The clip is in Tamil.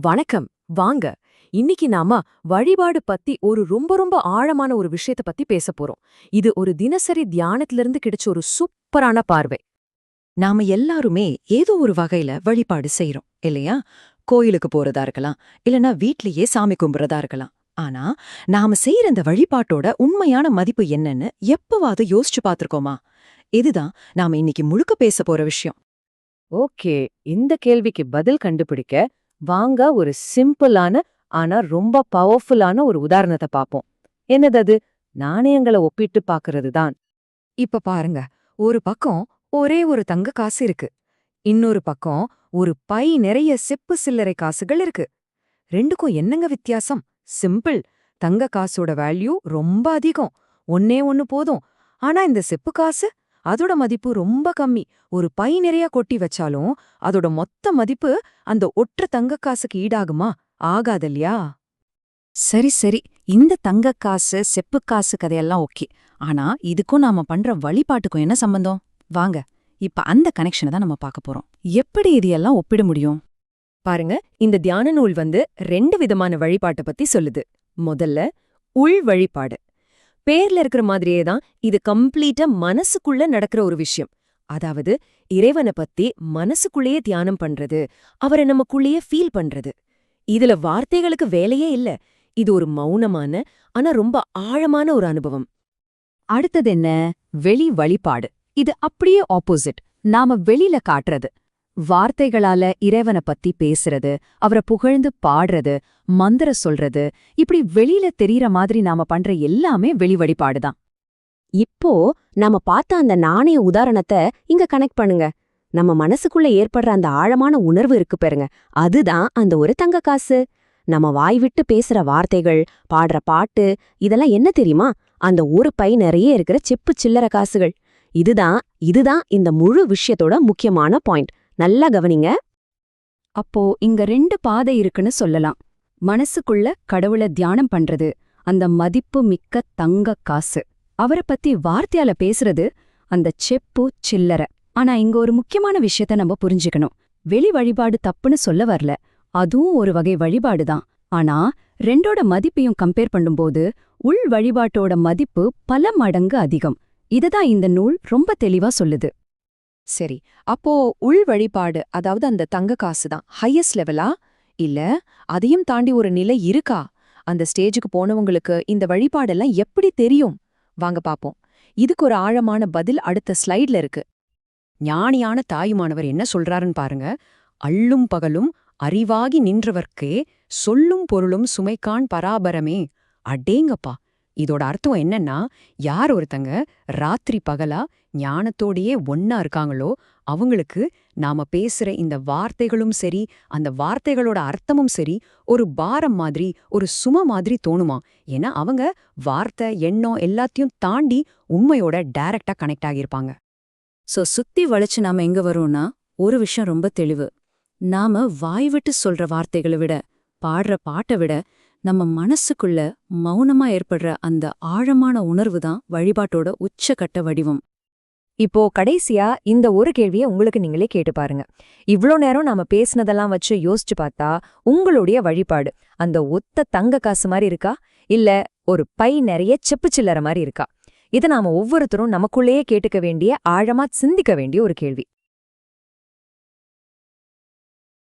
வணக்கம். வாங்க. இன்னைக்கு நாம வழிபாடு பத்தி ஒரு ரொம்ப ரொம்ப ஆழமான ஒரு விஷயத்த பத்தி பேச போறோம். இது ஒரு தினசரி தியானத்திலிருந்து கிடைச்ச ஒரு சூப்பரான பார்வை. நாம எல்லாருமே ஏதோ ஒரு வகையில வழிபாடு செய்யறோம் இல்லையா? கோயிலுக்கு போறதா இருக்கலாம் இல்லனா வீட்லயே சாமி கும்புறதா இருக்கலாம். ஆனா நாம செய்யற இந்த வழிபாட்டோட உண்மையான மதிப்பு என்னன்னு எப்பவாவது யோசிச்சு பார்த்திருக்கோமா? இதுதான் நாம இன்னைக்கு முழுக்க பேச போற விஷயம். ஓகே. இந்த கேள்விக்கு பதில் கண்டுபிடிக்க வாங்க ஒரு சிம்பிளான ஆனா ரொம்ப பவர்ஃபுல்லான ஒரு உதாரணத்தை பார்ப்போம். என்னது அது நாணயங்களை ஒப்பிட்டு பாக்குறது தான். இப்ப பாருங்க. ஒரு பக்கம் ஒரே ஒரு தங்க காசு இருக்கு. இன்னொரு பக்கம் ஒரு பை நிறைய செப்பு சில்லறை காசுகள் இருக்கு. ரெண்டுக்கும் என்னங்க வித்தியாசம்? சிம்பிள். தங்க காசோட வேல்யூ ரொம்ப அதிகம். ஒன்னே ஒன்னு போதும். ஆனா இந்த செப்பு காசு அதோட மதிப்பு ரொம்ப கம்மி. ஒரு பை நிறைய கொட்டி வச்சாலும் அதோட மொத்த மதிப்பு அந்த ஒற்ற தங்க காசுக்கு ஈடாகுமா? ஆகாதல்லையா? சரி சரி. இந்த தங்க காசு செப்பு காசு கதையெல்லாம் ஓகே. ஆனா இதுக்கும் நாம பண்ற வழிபாட்டுக்கும் என்ன சம்பந்தம்? வாங்க. இப்ப அந்த கனெக்ஷனை தான் நம்ம பார்க்க போறோம். எப்படி இது எல்லாம் ஒப்பிட முடியும்? பாருங்க. இந்த தியான நூல் வந்து ரெண்டு விதமான வழிபாட்டை பத்தி சொல்லுது. முதல்ல உள் வழிபாடு. பேர்ல இருக்கிற மாதிரியே தான் இது கம்ப்ளீட்டா மனசுக்குள்ள நடக்கிற ஒரு விஷயம். அதாவது இறைவனை பத்தி மனசுக்குள்ளேயே தியானம் பண்றது அவரை நமக்குள்ளேயே ஃபீல் பண்றது. இதுல வார்த்தைகளுக்கு வேலையே இல்ல. இது ஒரு மௌனமான ஆனா ரொம்ப ஆழமான ஒரு அனுபவம். அடுத்தது என்ன? வெளி வழிபாடு. இது அப்படியே ஆப்போசிட் நாம வெளியில காட்டுறது. வார்த்தைகளால இறைவனை பத்தி பேசுறது அவரை புகழ்ந்து பாடுறது மந்திர சொல்றது இப்படி வெளியில தெரியற மாதிரி நாம பண்ற எல்லாமே வெளிவழிபாடுதான் இப்போ நாம பார்த்த அந்த நாணய உதாரணத்தை இங்க கனெக்ட் பண்ணுங்க. நம்ம மனசுக்குள்ள ஏற்படுற அந்த ஆழமான உணர்வு இருக்கு பாருங்க. அதுதான் அந்த ஒரு தங்க காசு. நம்ம வாய் விட்டு பேசுற வார்த்தைகள் பாடுற பாட்டு இதெல்லாம் என்ன தெரியுமா? அந்த ஒரு பை நிறைய இருக்கிற செப்பு சில்லற காசுகள். இதுதான் இதுதான் இந்த முழு விஷயத்தோட முக்கியமான பாயிண்ட். நல்லா கவனிங்க. அப்போ இங்க ரெண்டு பாதை இருக்குன்னு சொல்லலாம். மனசுக்குள்ள கடவுள தியானம் பண்றது அந்த மதிப்பு மிக்க தங்க காசு. அவரை பத்தி வார்த்தையால பேசுறது அந்த செப்பு சில்லற. ஆனா இங்க ஒரு முக்கியமான விஷயத்த நம்ம புரிஞ்சுக்கணும். வெளி வழிபாடு தப்புன்னு சொல்ல வரல. அதுவும் ஒரு வகை வழிபாடுதான் ஆனா ரெண்டோட மதிப்பையும் கம்பேர் பண்ணும்போது உள் வழிபாட்டோட மதிப்பு பல மடங்கு அதிகம். இதுதான் இந்த நூல் ரொம்ப தெளிவா சொல்லுது. சரி அப்போ உள் வழிபாடு அதாவது அந்த தங்க காசு தான் ஹையஸ்ட் லெவலா இல்ல அதையும் தாண்டி ஒரு நிலை இருக்கா? அந்த ஸ்டேஜுக்கு போனவங்களுக்கு இந்த வழிபாடெல்லாம் எப்படி தெரியும்? வாங்க பாப்போம். இதுக்கு ஒரு ஆழமான பதில் அடுத்த ஸ்லைட்ல இருக்கு. ஞானியான தாயுமானவர் என்ன சொல்றாருன்னு பாருங்க. அள்ளும் பகலும் அறிவாகி நின்றவர்க்கே சொல்லும் பொருளும் சுமைக்கான் பராபரமே. அடேங்கப்பா! இதோட அர்த்தம் என்னன்னா யார் ஒருத்தங்க ராத்திரி பகலா ஞானத்தோடையே ஒன்னா இருக்காங்களோ அவங்களுக்கு நாம பேசுற இந்த வார்த்தைகளும் சரி அந்த வார்த்தைகளோட அர்த்தமும் சரி ஒரு பாரம் மாதிரி ஒரு சும மாதிரி தோணுமா? ஏன்னா அவங்க வார்த்தை எண்ணம் எல்லாத்தையும் தாண்டி உண்மையோட டைரக்டா கனெக்ட் ஆகியிருப்பாங்க. சோ சுத்தி வளைச்சு நாம எங்க வரோம்னா ஒரு விஷயம் ரொம்ப தெளிவு. நாம வாய் விட்டு சொல்ற வார்த்தைகளை விட பாடுற பாட்டை விட நம்ம மனசுக்குள்ள மௌனமா ஏற்படுற அந்த ஆழமான உணர்வு தான் வழிபாட்டோட உச்சகட்ட வடிவம். இப்போ கடைசியா இந்த ஒரு கேள்வியை உங்களுக்கு நீங்களே கேட்டு பாருங்க. இவ்ளோ நேரம் நாம பேசினதெல்லாம் வச்சு யோசிச்சு பார்த்தா உங்களுடைய வழிபாடு அந்த ஒத்த தங்க காசு மாதிரி இருக்கா? இல்ல ஒரு பை நிறைய செப்பு சில்லற மாதிரி இருக்கா? இதை நாம ஒவ்வொருத்தரும் நமக்குள்ளேயே கேட்டுக்க வேண்டிய ஆழமா சிந்திக்க வேண்டிய ஒரு கேள்வி.